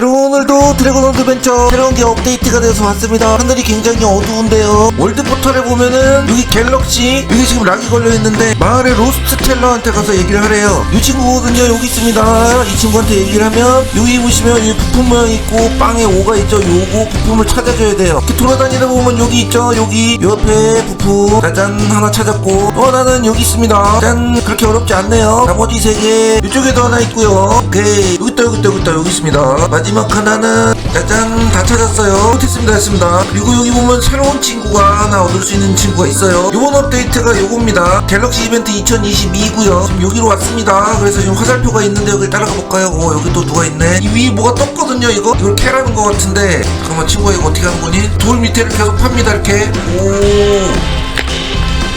여러분 오늘도 드래곤 어드벤처 새로운 게 업데이트가 돼서 왔습니다. 하늘이 굉장히 어두운데요. 월드 포털에 보면은 여기 갤럭시 여기 지금 락이 걸려있는데 마을의 로스트 텔러한테 가서 얘기를 하래요. 이 친구거든요 여기 있습니다. 이 친구한테 얘기를 하면 여기 보시면 이 부품 모양 있고 빵에 오가 있죠. 요거 부품을 찾아줘야 돼요. 이렇게 돌아다니다 보면 여기 있죠. 여기 옆에 부품. 짜잔 하나 찾았고. 또 하나는 여기 있습니다. 짠 그렇게 어렵지 않네요. 나머지 세개 이쪽에도 하나 있고요. 오케이. 여기 있다 여기 있다 여기 있다. 여기 있습니다 마지막 하나는 짜잔 다 찾았어요. 됐습니다 됐습니다. 그리고 여기 보면 새로운 친구가 하나 얻을 수 있는 친구가 있어요. 이번 업데이트가 요겁니다. 갤럭시 이벤트 2022고요. 지금 여기로 왔습니다. 그래서 지금 화살표가 있는데 여기 따라가 볼까요? 어 여기 또 누가 있네. 이 위에 뭐가 떴거든요 이거? 이걸 캐라는 것 같은데. 잠깐만 친구가 이거 어떻게 하는 거니? 돌 밑에를 계속 팝니다 이렇게. 오.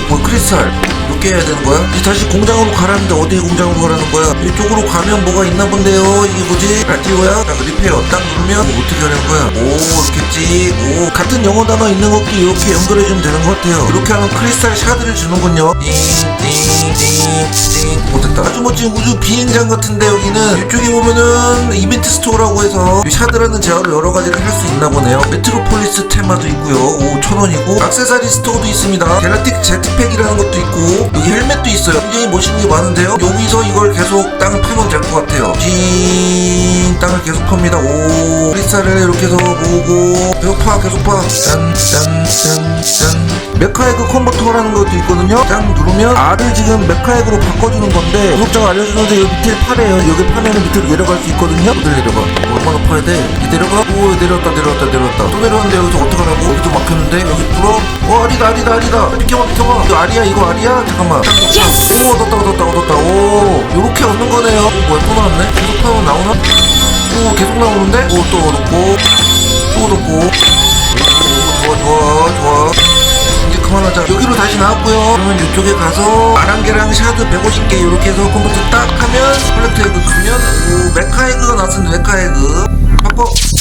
뭐 크리스탈 이렇게 해야 되는 거야? 다시 공장으로 가라는데 어디 공장으로 가라는 거야? 이쪽으로 가면 뭐가 있나 본데요. 이게 뭐지? 라디오야? 자 리페어 딱 누르면 뭐 어떻게 하는 거야? 오 이렇게 찍오. 같은 영어 단어 있는 것끼리 이렇게 연결해주면 되는 것 같아요. 이렇게 하면 크리스탈 샤드를 주는군요. 띵띵띵띵. 못했다. 아주 멋진 우주 비행장 같은데 여기는. 이쪽에 보면은 이벤트 스토어라고 해서 이 샤드라는 제어를 여러 가지를 할 수 있나 보네요. 메트로폴리스 테마도 있고요. 오 천원이고. 악세사리 스토어도 있습니다. 갤라틱 제트팩이라는 것도 있고 여기 헬멧도 있어요. 굉장히 멋있는 게 많은데요. 여기서 이걸 계속 땅을 파면 될 것 같아요. 징 땅을 계속 팝니다. 오 크리스탈을 이렇게 해서 모으고 계속 파 계속 파 짠짠짠짠. 메카에그 컨버터라는 것도 있거든요. 짠 누르면 R을 지금 메카에그로 바꿔주는 건데 구독자가 알려주는데 여기 밑에 파래요. 여기 파면은 밑으로 내려갈 수 있거든요. 어딜 내려가. 얼마나 파야 돼? 이렇게 내려가. 오 내려왔다 내려왔다 내려왔다. 또 내려왔는데 여기서 어떡하라고? 여기도 막혔는데 여기 불어? 어 아리다 아리다 아리다. 비켜봐 비켜봐. 이거 아리야 이거 아리야? 잠깐만. 오 얻었다 얻었다 얻었다. 오 요렇게 얻는 거네요. 오 뭐야 또 나왔네? 계속 파면 나오나? 오 계속 나오는데? 오또 얻었고. 또 얻었고. 오 좋아 좋아 좋아. 이제 그만하자. 여기로 다시 나왔고요. 그러면 이쪽에 가서 아랑개랑 샤드 150개 이렇게 해서 컴퓨터 딱 하면 플래트 에그 가면 오 메카 에그가 나왔습니다. 메카 에그. 바꿔. 짠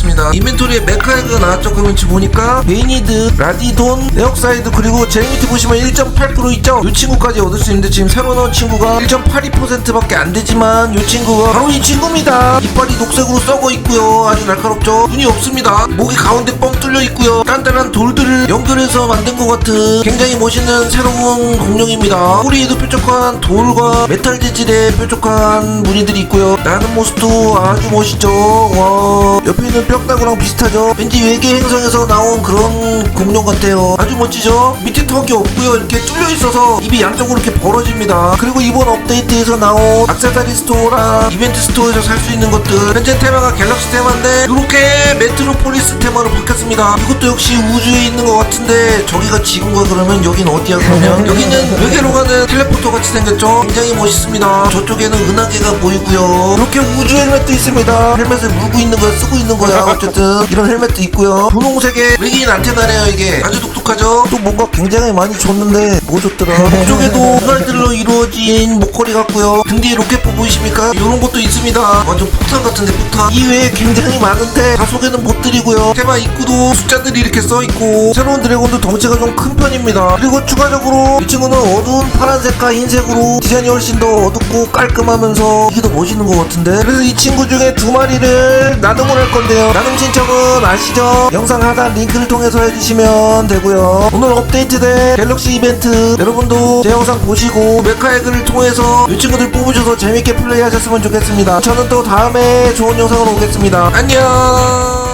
얻었습니다. 인벤토리에 메카에그가 나왔죠 지금 보니까. 베이니드 라디돈 에옥사이드 그리고 밑에 보시면 1.8% 있죠? 이 친구까지 얻을 수 있는데 지금 새로 나온 친구가 1.82%밖에 안 되지만 이 친구가 바로 이 친구입니다. 이빨이 녹색으로 썩어 있고요. 아주 날카롭죠? 눈이 없습니다. 목이 가운데 뻥 뚫려 있고요. 단단한 돌들을 연결해서 만든 것 같은 굉장히 멋있는 새로운 공룡입니다. 꼬리에도 뾰족한 돌과 메탈 재질의 뾰족한 무늬들이 있고요. 나는 모습도 아주 멋있죠? 와. 옆에 있는 뼈다구랑 비슷하죠? 왠지 외계 행성에서 나온 그런 공룡 같아요. 아주 멋지죠? 밑에 턱이 없고요. 이렇게 뚫려 있어서 입이 양쪽으로 이렇게 벌어집니다. 그리고 이번 업데이트에서 나온 악세사리 스토어랑 이벤트 스토어에서 살 수 있는 것들. 현재 테마가 갤럭시 테마인데 이렇게 메트로폴리스 테마로 바뀌었습니다. 이것도 역시 우주에 있는 것 같은데 저기가 지구가 그러면 여긴 어디야 그러면? 여기는 외계로 가는 텔레포터 같이 생겼죠? 굉장히 멋있습니다. 저쪽에는 은하계가 보이고요. 이렇게 우주 헬멧도 있습니다. 헬멧을 물고 있는 거야 쓰고 있는 거야 어쨌든 이런 헬멧도 있고요. 분홍색의 외계인 안테나래요 이게. 아주 독특 하죠? 또 뭔가 굉장히 많이 줬는데 뭐 줬더라? 이쪽에도 분할들로 이루어진 목걸이 같고요. 등 뒤에 로켓 포 보이십니까? 이런 것도 있습니다. 완전 폭탄 같은데 폭탄. 이외에 굉장히 많은데 다 소개는 못 드리고요. 테마 입구도 숫자들이 이렇게 써있고 새로운 드래곤도 덩치가 좀 큰 편입니다. 그리고 추가적으로 이 친구는 어두운 파란색과 흰색으로 디자인이 훨씬 더 어둡고 깔끔하면서 이게 더 멋있는 것 같은데? 그래서 이 친구 중에 두 마리를 나눔을 할 건데요. 나눔 신청은 아시죠? 영상 하단 링크를 통해서 해주시면 되고요 오늘 업데이트된 갤럭시 이벤트 여러분도 제 영상 보시고 메카에그를 통해서 이 친구들 뽑으셔서 재밌게 플레이하셨으면 좋겠습니다. 저는 또 다음에 좋은 영상으로 오겠습니다. 안녕